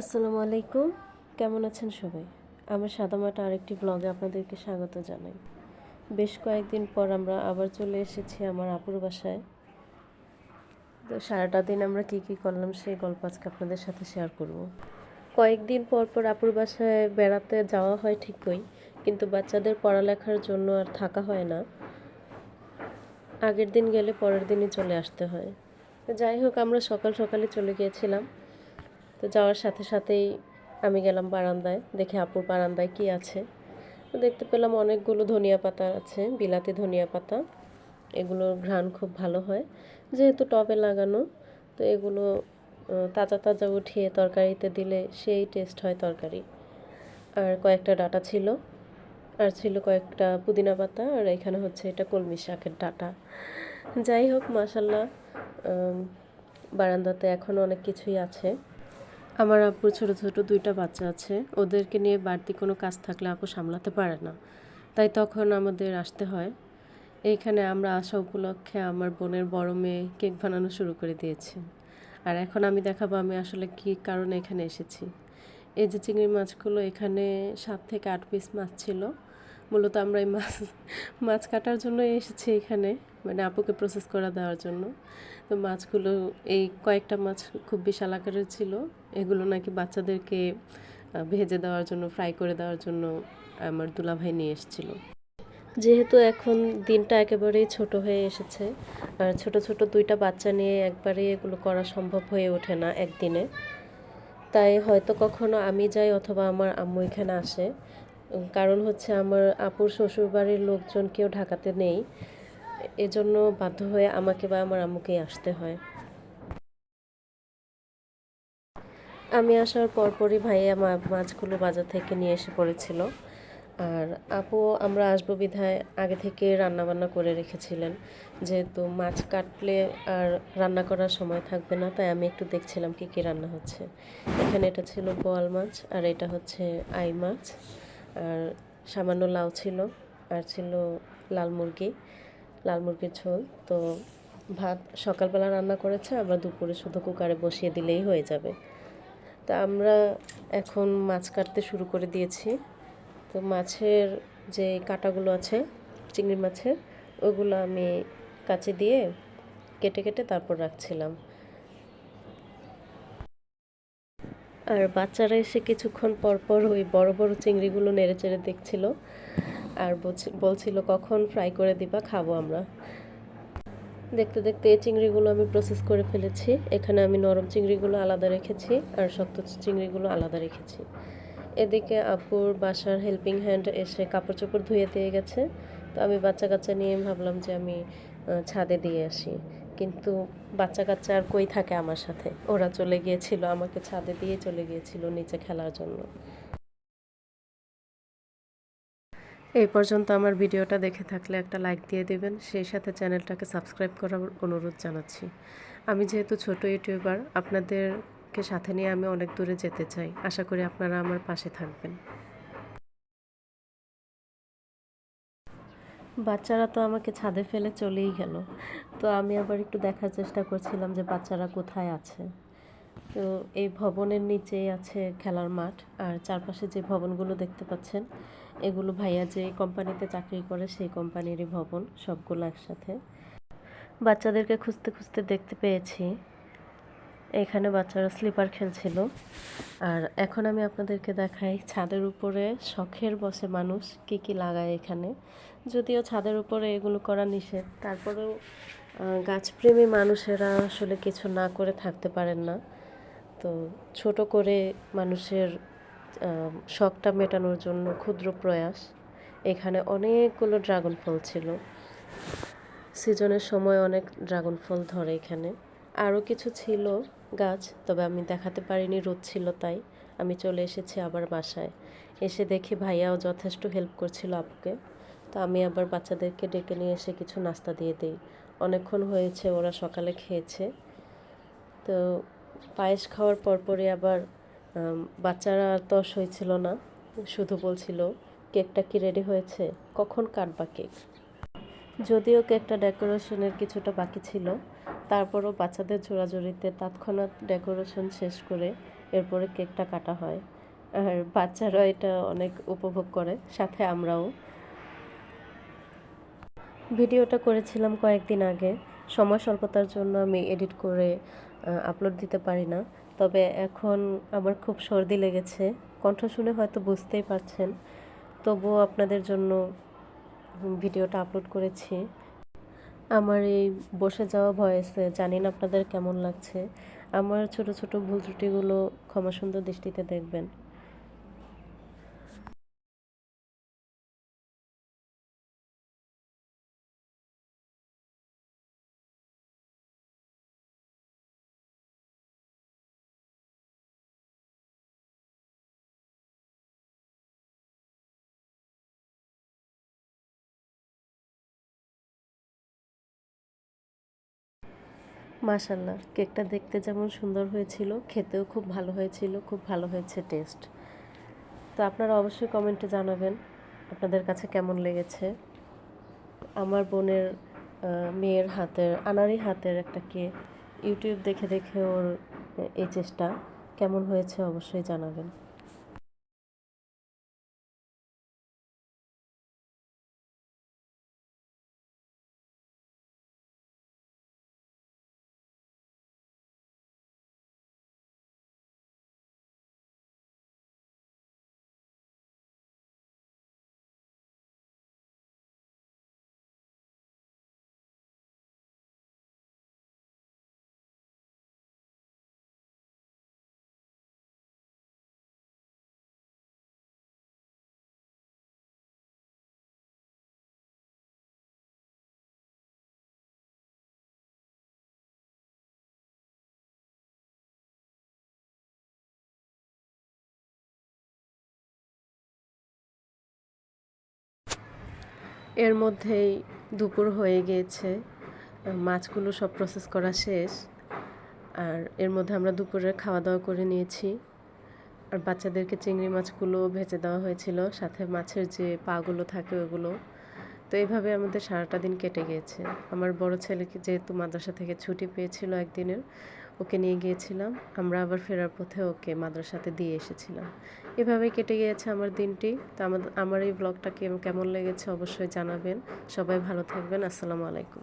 আসসালামু আলাইকুম। কেমন আছেন সবাই? আমার সাদামাটা আরেকটি ব্লগে আপনাদেরকে স্বাগত জানাই। বেশ কয়েকদিন পর আমরা আবার চলে এসেছি আমার আপুর বাসায়। তো সারাটা দিন আমরা কি কি করলাম সেই গল্প আজকে আপনাদের সাথে শেয়ার করব। কয়েকদিন পর পর আপুর বাসায় বেড়াতে যাওয়া হয় ঠিকই, কিন্তু বাচ্চাদের পড়ালেখার জন্য আর থাকা হয় না। আগের দিন গেলে পরের দিনই চলে আসতে হয়। যাই হোক, আমরা সকাল সকালে চলে গিয়েছিলাম। তো যাওয়ার সাথে সাথেই আমি গেলাম বারান্দায়, দেখে আপুর বারান্দায় কি আছে। তো দেখতে পেলাম অনেকগুলো ধনিয়া পাতা আছে, বিলাতি ধনিয়া পাতা। এগুলোর ঘ্রাণ খুব ভালো হয়। যেহেতু টবে লাগানো, তো এগুলো তাজা তাজা উঠিয়ে তরকারিতে দিলে সেই টেস্ট হয় তরকারি। আর কয়েকটা ডাটা ছিল, আর ছিল কয়েকটা পুদিনা পাতা, আর এখানে হচ্ছে এটা কলমি শাকের ডাটা। যাই হোক মাসাল্লাহ বারান্দাতে এখনও অনেক কিছুই আছে। আমার আপুর ছোটো ছোটো দুইটা বাচ্চা আছে। ওদেরকে নিয়ে বাড়তি কোনো কাজ থাকলে আপু সামলাতে পারে না। তাই তখন আমাদের আসতে হয়। এইখানে আমরা আসা উপলক্ষে আমার বোনের বড় মেয়ে কেক বানানো শুরু করে দিয়েছে। আর এখন আমি দেখাবো আমি আসলে কী কারণে এখানে এসেছি। এই যে চিংড়ি মাছগুলো এখানে সাত থেকে আট পিস মাছ ছিল। মূলত আমরা এই মাছ মাছ কাটার জন্য এসেছি এখানে মানে আপুকে প্রসেস করা দেওয়ার জন্য। তো মাছগুলো, এই কয়েকটা মাছ খুব বিশাল আকারের ছিল। এগুলো নাকি বাচ্চাদেরকে ভেজে দেওয়ার জন্য ফ্রাই করে দেওয়ার জন্য আমার দুলাভাই নিয়ে এসেছিল। যেহেতু এখন দিনটা একেবারেই ছোট হয়ে এসেছে, আর ছোট ছোট দুইটা বাচ্চা নিয়ে একবারেই এগুলো করা সম্ভব হয়ে ওঠে না একদিনে, তাই হয়তো কখনো আমি যাই অথবা আমার আম্মু এখানে আসে। কারণ হচ্ছে আমার আপুর শ্বশুরবাড়ির লোকজন কেউ ঢাকাতে নেই। এজন্য বাধ্য হয়ে আমাকে বা আমার আম্মুকেই আসতে হয়। আমি আসার পরপরই ভাইয়া মাছগুলো বাজার থেকে নিয়ে এসে পড়েছিল। আর আপু আমরা আসব বিধায় আগে থেকে রান্না বান্না করে রেখেছিলেন। যেহেতু মাছ কাটলে আর রান্না করার সময় থাকবে না, তাই আমি একটু দেখছিলাম কি কি রান্না হচ্ছে। এখানে এটা ছিল বোয়াল মাছ আর এটা হচ্ছে আই মাছ। আর সামান্য লাউ ছিল আর ছিল লাল মুরগি, লাল মুরগির ঝোল। তো ভাত সকালবেলা রান্না করেছে আমরা দুপুরে শুধু কুকারে বসিয়ে দিলেই হয়ে যাবে। তা আমরা এখন মাছ কাটতে শুরু করে দিয়েছি। তো মাছের যে কাঁটাগুলো আছে, চিংড়ি মাছের, ওগুলো আমি কাছে দিয়ে কেটে কেটে তারপর রাখছিলাম। আর বাচ্চারা এসে কিছুক্ষণ পর পর ওই বড় বড় চিংড়িগুলো নেড়ে চেড়ে দেখছিল আর বলছি- বলছিল, কখন ফ্রাই করে দিবা, খাব আমরা। দেখতে দেখতে এই চিংড়িগুলো আমি প্রসেস করে ফেলেছি। এখানে আমি নরম চিংড়িগুলো আলাদা রেখেছি আর শক্ত চিংড়িগুলো আলাদা রেখেছি। এদিকে আপুর বাসার হেল্পিং হ্যান্ড এসে কাপড় চোপড় ধুয়ে দিয়ে গেছে। তো আমি বাচ্চা কাচ্চা নিয়ে ভাবলাম যে আমি ছাদে দিয়ে আসি। কিন্তু বাচ্চা কাচ্চা আর কই থাকে আমার সাথে? ওরা চলে গিয়েছিল, আমাকে ছাদে দিয়ে চলে গিয়েছিল নিচে খেলার জন্য। এই পর্যন্ত আমার ভিডিওটা দেখে থাকলে একটা লাইক দিয়ে দেবেন, সেই সাথে চ্যানেলটাকে সাবস্ক্রাইব করার অনুরোধ জানাচ্ছি। আমি যেহেতু ছোট ইউটিউবার, আপনাদেরকে সাথে নিয়ে আমি অনেক দূরে যেতে চাই। আশা করি আপনারা আমার পাশে থাকবেন। বাচ্চারা তো আমাকে ছাদে ফেলে চলেই গেল। তো আমি আবার একটু দেখার চেষ্টা করছিলাম যে বাচ্চারা কোথায় আছে। তো এই ভবনের নিচেই আছে খেলার মাঠ, আর চারপাশে যে ভবনগুলো দেখতে পাচ্ছেন, এগুলো ভাইয়া যে কোম্পানিতে চাকরি করে সেই কোম্পানিরই ভবন, সবগুলো একসাথে। বাচ্চাদেরকে খুঁজতে খুঁজতে দেখতে পেয়েছি। এখানে বাচ্চারা স্লিপার খেলছিল। আর এখন আমি আপনাদেরকে দেখাই ছাদের উপরে শখের বসে মানুষ কি কি লাগায় এখানে। যদিও ছাদের উপরে এগুলো করা নিষেধ, তারপরেও গাছপ্রেমী মানুষেরা আসলে কিছু না করে থাকতে পারেন না। তো ছোট করে মানুষের শখটা মেটানোর জন্য ক্ষুদ্র প্রয়াস। এখানে অনেকগুলো ড্রাগন ফল ছিল। সিজনের সময় অনেক ড্রাগন ফল ধরে এখানে। আরও কিছু ছিল। গাছ, তবে আমি দেখাতে পারিনি, রোদ ছিল তাই। আমি চলে এসেছি আবার বাসায়। এসে দেখি ভাইয়াও যথেষ্ট হেল্প করছিল আপুকে। তো আমি আবার বাচ্চাদেরকে ডেকে নিয়ে এসে কিছু নাস্তা দিয়ে দিই। অনেকক্ষণ হয়েছে, ওরা সকালে খেয়েছে। তো পায়েস খাওয়ার পরপরই আবার বাচ্চারা তস হয়েছিল না। শুধু বলছিল, কেকটা কি রেডি হয়েছে? কখন কাটবা কেক? যদিও কেকটা ডেকোরেশনের কিছুটা বাকি ছিল তারপরও বাচ্চাদের জোড়াজোড়িতে তৎক্ষণাৎ ডেকোরেশন শেষ করে এরপরে কেকটা কাটা হয়। আর বাচ্চারা এটা অনেক উপভোগ করে, সাথে আমরাও। ভিডিওটা করেছিলাম কয়েকদিন আগে। সময় স্বল্পতার জন্য আমি এডিট করে আপলোড দিতে পারি না। তবে এখন আমার খুব সর্দি লেগেছে। কণ্ঠ শুনে হয়তো বুঝতেই পারছেন। তবুও আপনাদের জন্য ভিডিওটা আপলোড করেছি। আমার এই বসে যাওয়া ভয়েসে জানি না আপনাদের কেমন লাগছে? আমার ছোট ছোট ভুল ত্রুটিগুলো ক্ষমা সুন্দর দৃষ্টিতে দেখবেন। মাশাল্লাহ কেকটা দেখতে যেমন সুন্দর হয়েছিল, খেতেও খুব ভালো হয়েছিল, খুব ভালো হয়েছে টেস্ট তো আপনারা অবশ্যই কমেন্টে জানাবেন আপনাদের কাছে কেমন লেগেছে। আমার বোনের মেয়ের হাতের আনারি হাতের একটা কেক ইউটিউব দেখে দেখে ওর এই চেষ্টা কেমন হয়েছে অবশ্যই জানাবেন। এর মধ্যেই দুপুর হয়ে গিয়েছে। মাছগুলো সব প্রসেস করা শেষ। আর এর মধ্যে আমরা দুপুরে খাওয়া দাওয়া করে নিয়েছি। আর বাচ্চাদেরকে চিংড়ি মাছগুলো ভেজে দেওয়া হয়েছিল, সাথে মাছের যে পাগুলো থাকে ওগুলো। তো এইভাবে আমাদের সারাটা দিন কেটে গিয়েছে। আমার বড় ছেলেকে যেহেতু মাদ্রাসা থেকে ছুটি পেয়েছিল একদিনের, ওকে নিয়ে গিয়েছিলাম। আমরা আবার ফেরার পথে ওকে মাদ্রাসাতে দিয়ে এসেছিলাম। এভাবেই কেটে গিয়েছে আমার দিনটি। তো আমার এই ব্লগটা কেমন লেগেছে অবশ্যই জানাবেন। সবাই ভালো থাকবেন। আসসালামু আলাইকুম।